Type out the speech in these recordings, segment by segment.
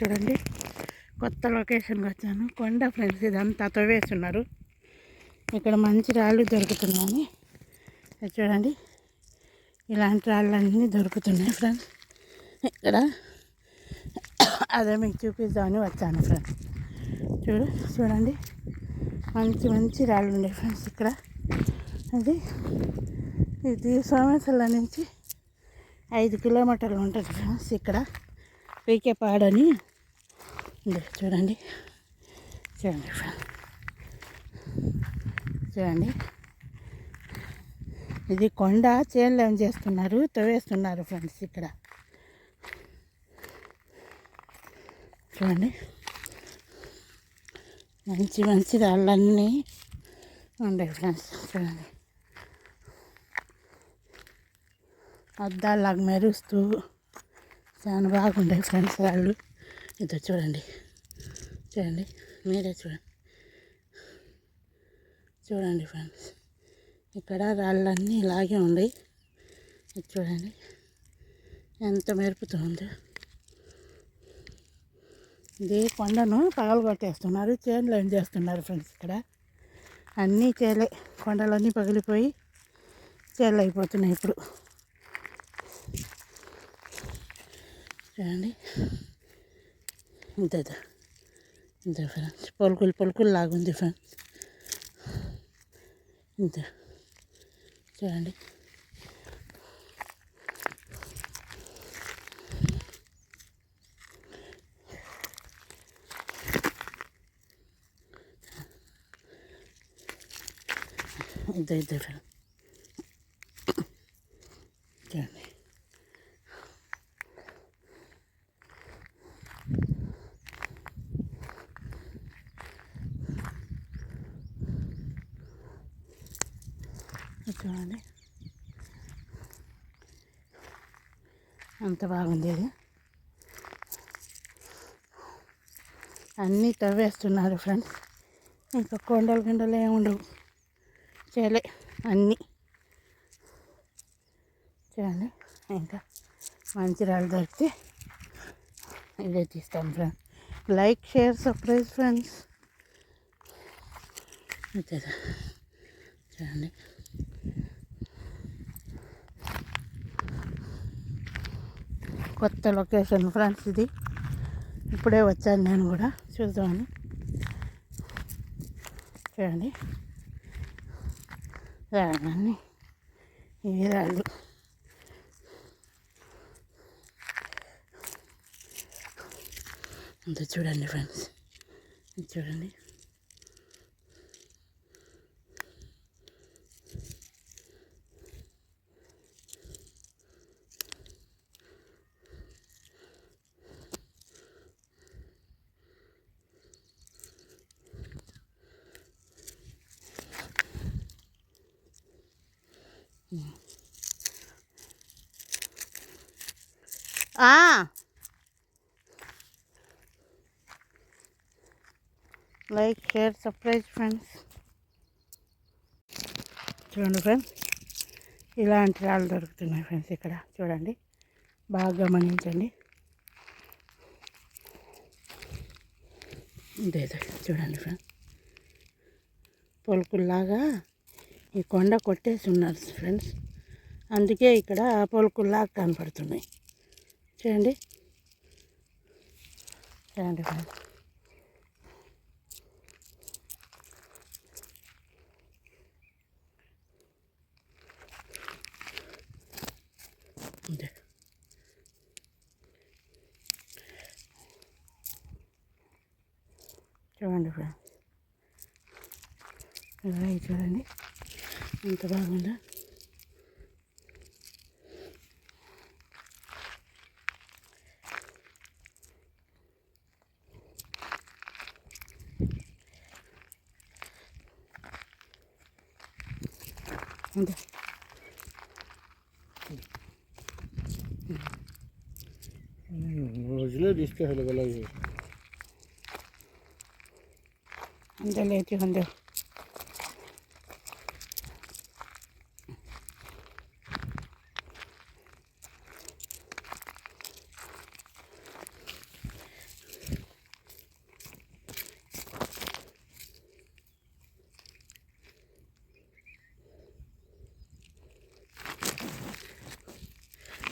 చూడండి. కొత్త లొకేషన్కి వచ్చాను. కొండ ఫ్రెండ్స్ ఇదంతా తవ్వేస్తున్నారు. ఇక్కడ మంచి రాళ్ళు దొరుకుతున్నాయని చూడండి. ఇలాంటి రాళ్ళన్నీ దొరుకుతున్నాయి ఫ్రెండ్స్. ఇక్కడ అదే మీకు చూపిద్దామని వచ్చాను ఫ్రెండ్స్. చూడు చూడండి. మంచి మంచి రాళ్ళు ఉండే ఫ్రెండ్స్ ఇక్కడ. అది ఇది సోమేశ్వర నుంచి ఐదు కిలోమీటర్లు ఉంటుంది ఫ్రెండ్స్ ఇక్కడ. పీకే పాడని. చూడండి. చూడండి చూడండి. ఇది కొండ చేనులు ఏం చేస్తున్నారు? తవ్వేస్తున్నారు ఫ్రెండ్స్ ఇక్కడ. చూడండి. మంచి మంచి రాళ్ళన్నీ ఉండే ఫ్రెండ్స్. చూడండి. అద్దాలాగా మెరుస్తూ చాలా బాగుండే ఫ్రెండ్స్ వాళ్ళు. ఇద్దరు చూడండి. చూడండి. మీరే చూడండి చూడండి ఫ్రెండ్స్. ఇక్కడ రాళ్ళన్నీ ఇలాగే ఉన్నాయి ఇది చూడండి. ఎంత మెరుపుతుందో ఇది కొండను పగలగొట్టేస్తున్నారు చేనులు ఏం చేస్తున్నారు ఫ్రెండ్స్ ఇక్కడ? అన్నీ చేలే. కొండలన్నీ పగిలిపోయి చేలు అయిపోతున్నాయి ఇప్పుడు. చూడండి. ఇంత ఇంత ఫ్రెండ్స్ పలుకులు పలుకులు లాగుంది ఫ్రెండ్స్. ఇంత చూడండి. ఇంత ఇంత ఫ్రెండ్ చూడండి ఇది చూడండి అంత బాగుంది ఇది. అన్నీ తవ్వేస్తున్నారు ఫ్రెండ్స్. ఇంకా కొండలు గిండలు ఏమి ఉండవు. చేయలే అన్నీ. చూడండి ఇంకా మంచి రాళ్ళు దొరికితే ఇదే తీస్తాం friends. Like share surprise friends. చూడండి కొత్త లొకేషన్ ఫ్రెండ్స్ ఇది. ఇప్పుడే వచ్చాను నేను కూడా చూద్దామని. చూడండి. రాళ్ళని ఇవి రాళ్ళు. అంత చూడండి ఫ్రెండ్స్. చూడండి. లైక్ షేర్ సర్ప్రైజ్ ఫ్రెండ్స్ చూడండి ఫ్రెండ్స్ ఇలాంటి రాళ్ళు దొరుకుతున్నాయి ఫ్రెండ్స్ ఇక్కడ. చూడండి బాగా గమనించండి. ఇదే చూడండి ఫ్రెండ్స్ పొలుకుల్లాగా ఈ కొండ కొట్టేసి ఉన్నారు ఫ్రెండ్స్. అందుకే ఇక్కడ పొలకుల్లా కనపడుతున్నాయి. చూడండి. చూడండి ఫ్రెండ్స్. చూడండి ఫ్రెండ్స్. చూడండి. ఎంత బాగుందో అంతే రోజులే తీసుకెళ్ళగలవు అంతే లేచి అంతే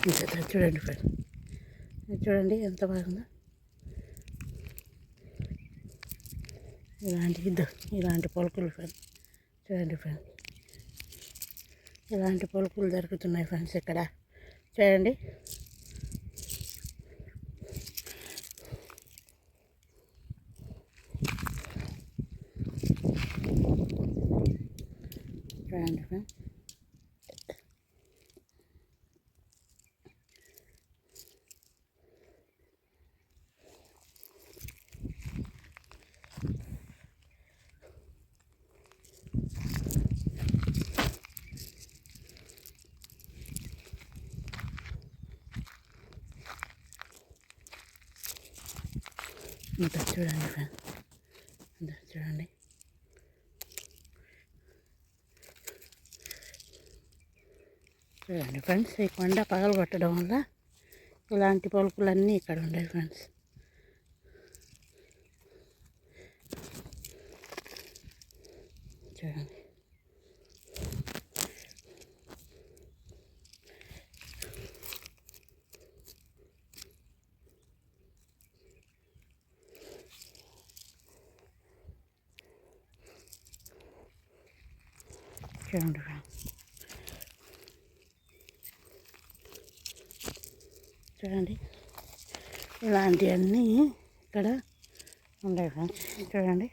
ఇంకా చూడండి ఫ్రెండ్స్ చూడండి ఎంత బాగుందో. ఇలాంటి ఇలాంటి పలుకులు ఫ్రెండ్ చూడండి ఫ్రెండ్స్. ఇలాంటి పొలకలు దొరుకుతున్నాయి ఫ్రెండ్స్ ఇక్కడ. చూడండి. చూడండి ఫ్రెండ్స్. ఇంకా చూడండి ఫ్రెండ్స్ ఇంకా చూడండి. చూడండి ఫ్రెండ్స్ ఈ కొండ పగలు కొట్టడం వల్ల ఇలాంటి పలుకులన్నీ ఇక్కడ ఉన్నాయి ఫ్రెండ్స్. చూడండి. Turned around. చూడండి. ఇలాంటివన్నీ ఇక్కడ ఉన్నాయి ఫ్రెండ్స్. చూడండి.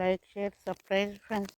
Like share subscribe friends.